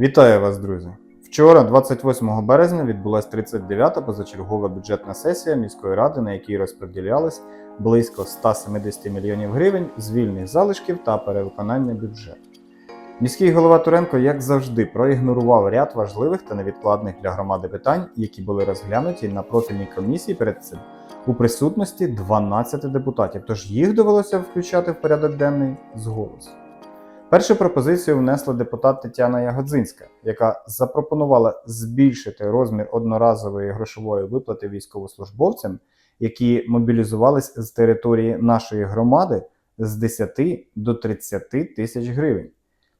Вітаю вас, друзі! Вчора, 28 березня, відбулася 39-та позачергова бюджетна сесія міської ради, на якій розподілялись близько 170 мільйонів гривень з вільних залишків та перевиконання бюджету. Міський голова Туренко, як завжди, проігнорував ряд важливих та невідкладних для громади питань, які були розглянуті на профільній комісії перед цим у присутності 12 депутатів. Тож їх довелося включати в порядок денний з голосу. Першу пропозицію внесла депутат Тетяна Ягодзинська, яка запропонувала збільшити розмір одноразової грошової виплати військовослужбовцям, які мобілізувались з території нашої громади з 10 до 30 тисяч гривень.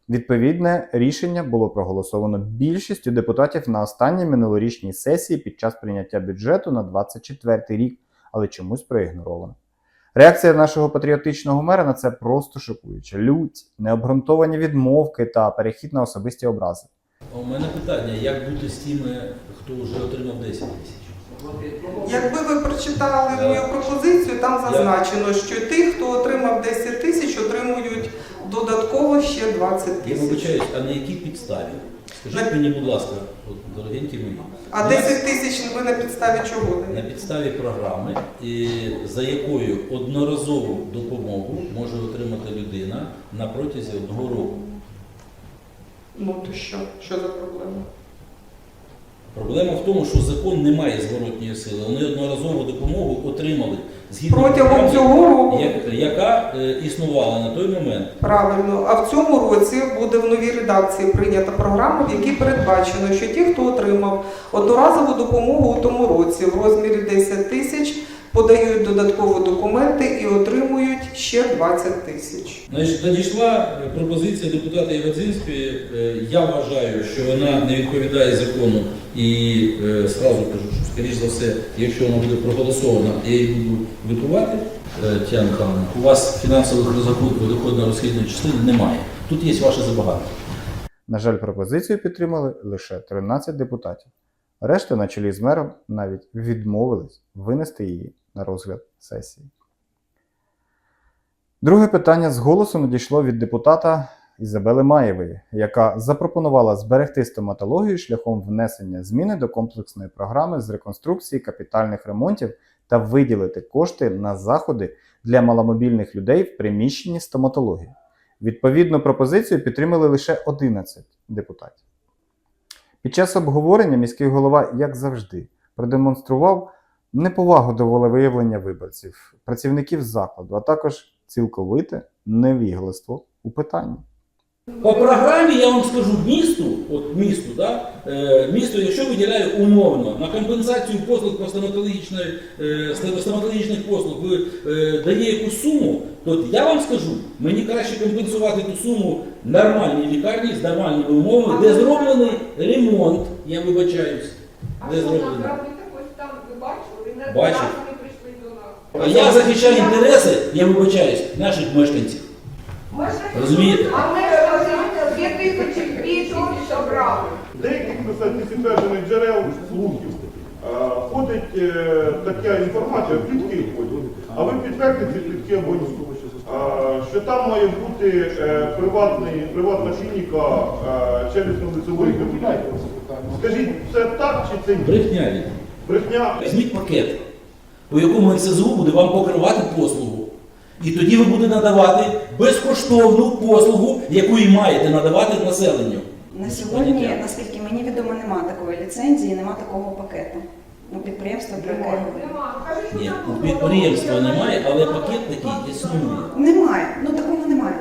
Відповідне рішення було проголосовано більшістю депутатів на останній минулорічній сесії під час прийняття бюджету на 24 рік, але чомусь проігноровано. Реакція нашого патріотичного мера на це просто шокуюча: лють, необґрунтовані відмовки та перехід на особисті образи. У мене питання, як бути з тими, хто вже отримав 10 тисяч? Якби ви прочитали мою пропозицію, там зазначено, що ті, хто отримав 10 тисяч, отримують додатково ще 20 Я тисяч. вибачаюсь, а на якій підставі? Скажіть мені, будь ласка, от, дорогенькі мої. А 10 тисяч ви на підставі чого на підставі програми, і за якою одноразову допомогу може отримати людина на протязі одного року. Ну то що? Що за проблема? Проблема в тому, що закон не має зворотньої сили. Вони одноразову допомогу отримали згідно Протягом програми, цього року я- яка е, існувала на той момент. правильно. А в цьому році буде в новій редакції прийнята програма, в якій передбачено, що ті, хто отримав одноразову допомогу у тому році в розмірі 10 тисяч, подають додаткові документи і отримують ще 20 тисяч. Значить, надійшла е, пропозиція депутата Євадзинської. Е, Я вважаю, що вона не відповідає закону і е, сразу кажу, що скоріш за все, якщо вона буде проголосована, я її буду витувати. Е, Михайловна, у вас фінансових розрахунків доходно-розхідної частини немає. Тут є ваше забагато. На жаль, пропозицію підтримали лише 13 депутатів. Решта на чолі з мером навіть відмовились винести її на розгляд сесії. Друге питання з голосу надійшло від депутата Ізабели Маєвої, яка запропонувала зберегти стоматологію шляхом внесення зміни до комплексної програми з реконструкції капітальних ремонтів та виділити кошти на заходи для маломобільних людей в приміщенні стоматології. Відповідну пропозицію підтримали лише 11 депутатів. Під час обговорення міський голова, як завжди, продемонстрував неповагу до волевиявлення виборців, працівників закладу, а також цілковите невігластво у питанні. По програмі я вам скажу місту, от місту, да, е, місто, якщо виділяє умовно на компенсацію послуг по стоматологічної, е, стоматологічних послуг, ви е, дає якусь суму, то я вам скажу, мені краще компенсувати ту суму нормальній лікарні з нормальними умовами, де зроблений ремонт, я вибачаюсь, А де що нам зроблений. робити? Ось там ви бачили, не Бачив. прийшли до нас. А я захищаю інтереси, я вибачаюсь, наших мешканців. Розумієте? А ми ж дві тисячі більше зібрали. Деяких підтверджених джерел слухів ходить е, така інформація, плітки ходять. А ви підтвердите ці плітки або ні? Що там має бути е, приватний, приватна клініка е, челюстно-лицевої кабінетів. Скажіть, це так чи це ні? Брехня. Брехня. Візьміть пакет, по якому НСЗУ буде вам покривати послугу. І тоді ви будете надавати безкоштовну послугу, яку і маєте надавати населенню. На сьогодні, наскільки мені відомо, немає такої ліцензії, немає такого пакету. Ну, підприємство про яке я говорю. Нема. Кажуть, Ні, у підприємства немає, але пакет такий існує. Немає, ну такого немає.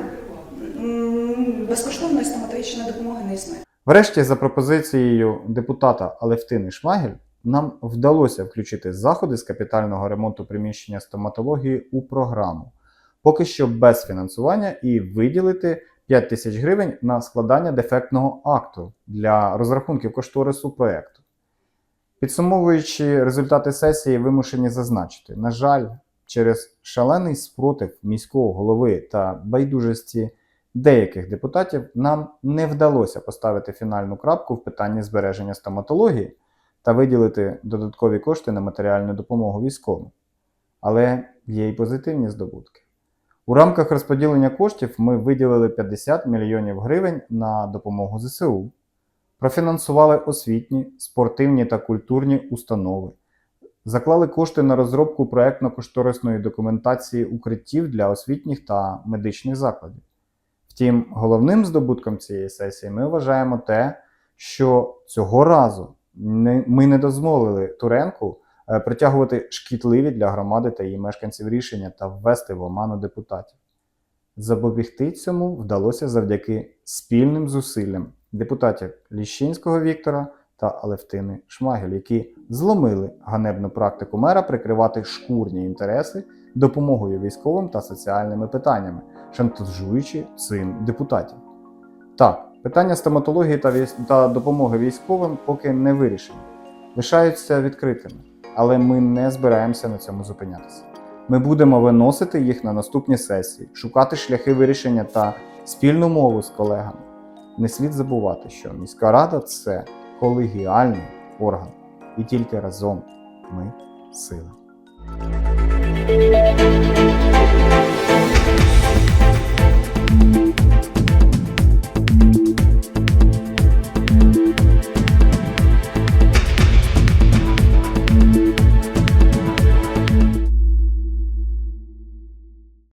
Безкоштовної стоматологічної допомоги не існує. Врешті, за пропозицією депутата Алевтини Шмагель, нам вдалося включити заходи з капітального ремонту приміщення стоматології у програму, поки що без фінансування, і виділити 5 тисяч гривень на складання дефектного акту для розрахунків кошторису проєкту. Підсумовуючи результати сесії, вимушені зазначити, на жаль, через шалений спротив міського голови та байдужості деяких депутатів нам не вдалося поставити фінальну крапку в питанні збереження стоматології та виділити додаткові кошти на матеріальну допомогу військовим. Але є й позитивні здобутки. У рамках розподілення коштів ми виділили 50 мільйонів гривень на допомогу ЗСУ, профінансували освітні, спортивні та культурні установи, заклали кошти на розробку проектно-кошторисної документації укриттів для освітніх та медичних закладів. Втім, головним здобутком цієї сесії ми вважаємо те, що цього разу ми не дозволили Туренку притягувати шкідливі для громади та її мешканців рішення та ввести в оману депутатів. Запобігти цьому вдалося завдяки спільним зусиллям депутатів Ліщинського Віктора та Алевтини Шмагель, які зломили ганебну практику мера прикривати шкурні інтереси допомогою військовим та соціальними питаннями, шантажуючи цим депутатів. Так, питання стоматології та, військ... та допомоги військовим поки не вирішені, лишаються відкритими, але ми не збираємося на цьому зупинятися. Ми будемо виносити їх на наступні сесії, шукати шляхи вирішення та спільну мову з колегами. Не слід забувати, що міська рада це колегіальний орган, і тільки разом ми сила.